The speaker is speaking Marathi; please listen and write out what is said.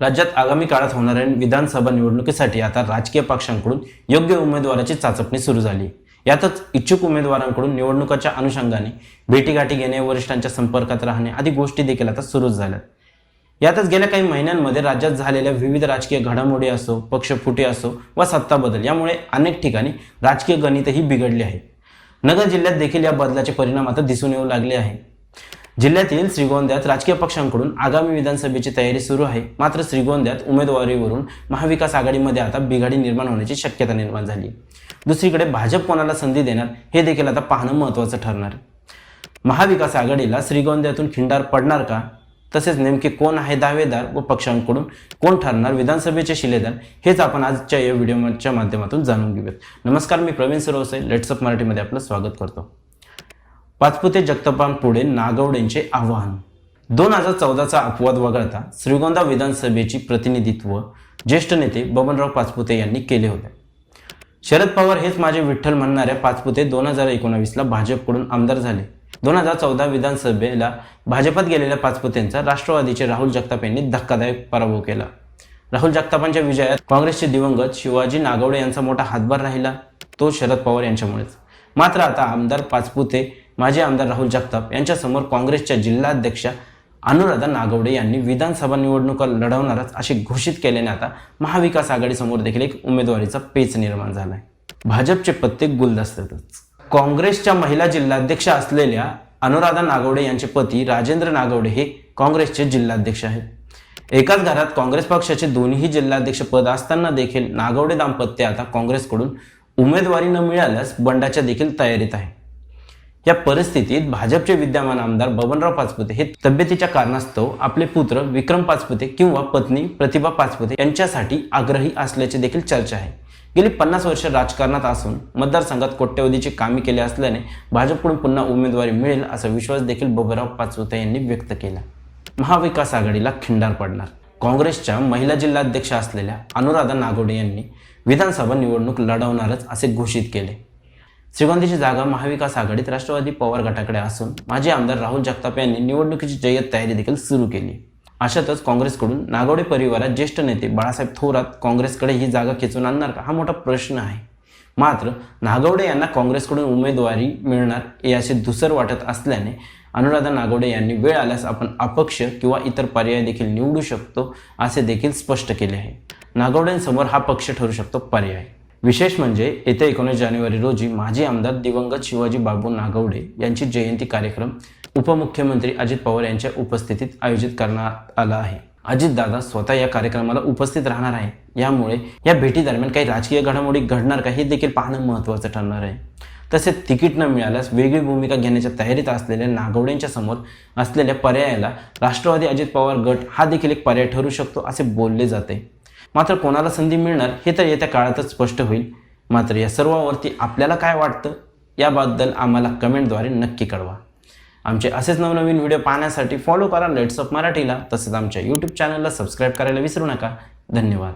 राज्यात आगामी काळात होणाऱ्या विधानसभा निवडणुकीसाठी आता राजकीय पक्षांकडून योग्य उमेदवाराची चाचपणी सुरू झाली. यातच इच्छुक उमेदवारांकडून निवडणुकाच्या अनुषंगाने भेटीगाठी घेणे वरिष्ठांच्या संपर्कात राहणे आदी गोष्टी देखील आता सुरूच झाल्या यातच गेल्या काही महिन्यांमध्ये राज्यात झालेल्या विविध राजकीय घडामोडी असो पक्षफुटी असो व सत्ता बदल यामुळे अनेक ठिकाणी राजकीय गणितही बिघडले आहे. नगर जिल्ह्यात देखील या बदलाचे परिणाम आता दिसून येऊ लागले आहे. जिल्ह्यातील श्रीगोंद्यात राजकीय पक्षांकडून आगामी विधानसभेची तयारी सुरू आहे. मात्र श्रीगोंद्यात उमेदवारीवरून महाविकास आघाडीमध्ये आता बिघाडी निर्माण होण्याची शक्यता निर्माण झाली. दुसरीकडे भाजप कोणाला संधी देणार हे देखील आता पाहणं महत्त्वाचं ठरणार आहे. महाविकास आघाडीला श्रीगोंद्यातून खिंडार पडणार का? तसेच नेमके कोण आहे दावेदार व पक्षांकडून कोण ठरणार विधानसभेचे शिलेदार हेच आपण आजच्या या व्हिडिओच्या माध्यमातून जाणून घेऊयात. नमस्कार मी प्रवीण सरोसे लेट्सअप मराठीमध्ये आपलं स्वागत करतो. पाचपुते जगतापांपुढे नागवडेंचे आव्हान. दोन हजार चौदाचा अपवाद वगळता श्रीगोंदा विधानसभेची प्रतिनिधित्व ज्येष्ठ नेते बबनराव पाचपुते यांनी केले होते. शरद पवार हेच माझे विठ्ठल म्हणणाऱ्या पाचपुते दोन हजार एकोणावीसला भाजपकडून आमदार झाले. दोन हजार चौदा विधानसभेला भाजपात गेलेल्या पाचपुतेंचा राष्ट्रवादीचे राहुल जगताप यांनी धक्कादायक पराभव केला. राहुल जगतापांच्या विजयात काँग्रेसचे दिवंगत शिवाजी नागवडे यांचा मोठा हातभार राहिला. तो शरद पवार यांच्यामुळेच. मात्र आता आमदार पाचपुते माजी आमदार राहुल जगताप यांच्यासमोर काँग्रेसच्या जिल्हाध्यक्षा अनुराधा नागवडे यांनी विधानसभा निवडणुका लढवणारच असे घोषित केल्याने आता महाविकास आघाडीसमोर देखील एक उमेदवारीचा पेच निर्माण झाला आहे भाजपचे पत्ते गुलदस्त्यातच. काँग्रेसच्या महिला जिल्हाध्यक्ष असलेल्या अनुराधा नागवडे यांचे पती राजेंद्र नागवडे हे काँग्रेसचे जिल्हाध्यक्ष आहेत. एकाच घरात काँग्रेस पक्षाचे दोन्ही जिल्हाध्यक्ष पद असताना देखील नागवडे दाम्पत्य आता काँग्रेसकडून उमेदवारी न मिळाल्यास बंडाच्या देखील तयारीत आहे. या परिस्थितीत भाजपचे विद्यमान आमदार बबनराव पाचपुते हे तब्येतीच्या कारणास्तव आपले पुत्र विक्रम पाचपुते किंवा पत्नी प्रतिभा पाचपुते यांच्यासाठी आग्रही असल्याची देखील चर्चा आहे. गेली पन्नास वर्ष राजकारणात असून मतदारसंघात कोट्यवधीची कामे केली असल्याने भाजपकडून पुन्हा उमेदवारी मिळेल असा विश्वास देखील बबनराव पाचपुते यांनी व्यक्त केला. महाविकास आघाडीला खिंडार पडणार. काँग्रेसच्या महिला जिल्हाध्यक्ष असलेल्या अनुराधा नागोडे यांनी विधानसभा निवडणूक लढवणारच असे घोषित केले. श्रीगोंदीची जागा महाविकास आघाडीत राष्ट्रवादी पवार गटाकडे असून माजी आमदार राहुल जगताप यांनी निवडणुकीची जय्यत तयारी देखील सुरू केली. अशातच काँग्रेसकडून नागवडे परिवारात ज्येष्ठ नेते बाळासाहेब थोरात काँग्रेसकडे ही जागा खेचून आणणार का? हा मोठा प्रश्न आहे. मात्र नागवडे यांना काँग्रेसकडून उमेदवारी मिळणार याचे धुसर वाटत असल्याने अनुराधा नागवडे यांनी वेळ आल्यास आपण अपक्ष किंवा इतर पर्याय देखील निवडू शकतो असे देखील स्पष्ट केले आहे. नागवडेंसमोर हा पक्ष ठरू शकतो पर्याय. विशेष म्हणजे येत्या एकोणीस जानेवारी रोजी माजी आमदार दिवंगत शिवाजी बाबू नागवडे यांची जयंती कार्यक्रम उपमुख्यमंत्री अजित पवार यांच्या उपस्थितीत आयोजित करण्यात आला आहे. अजितदादा स्वतः या कार्यक्रमाला उपस्थित राहणार आहे. यामुळे या भेटीदरम्यान काही राजकीय घडामोडी घडणार का हे देखील पाहणं महत्त्वाचं ठरणार आहे. तसेच तिकीट न मिळाल्यास वेगळी भूमिका घेण्याच्या तयारीत असलेल्या नागवडेंच्या समोर असलेल्या पर्यायाला राष्ट्रवादी अजित पवार गट हा देखील एक पर्याय ठरू शकतो असे बोलले जाते. मात्र कोणाला संधी मिळणार हे तर येत्या काळातच स्पष्ट होईल. मात्र या सर्वावरती आपल्याला काय वाटतं? याबद्दल आम्हाला कमेंटद्वारे नक्की कळवा. आमचे असेच नवनवीन व्हिडिओ पाहण्यासाठी फॉलो करा. लेट्स ऑफ मराठीला. तसेच आमच्या यूट्यूब चॅनलला सबस्क्राईब करायला विसरू नका. धन्यवाद.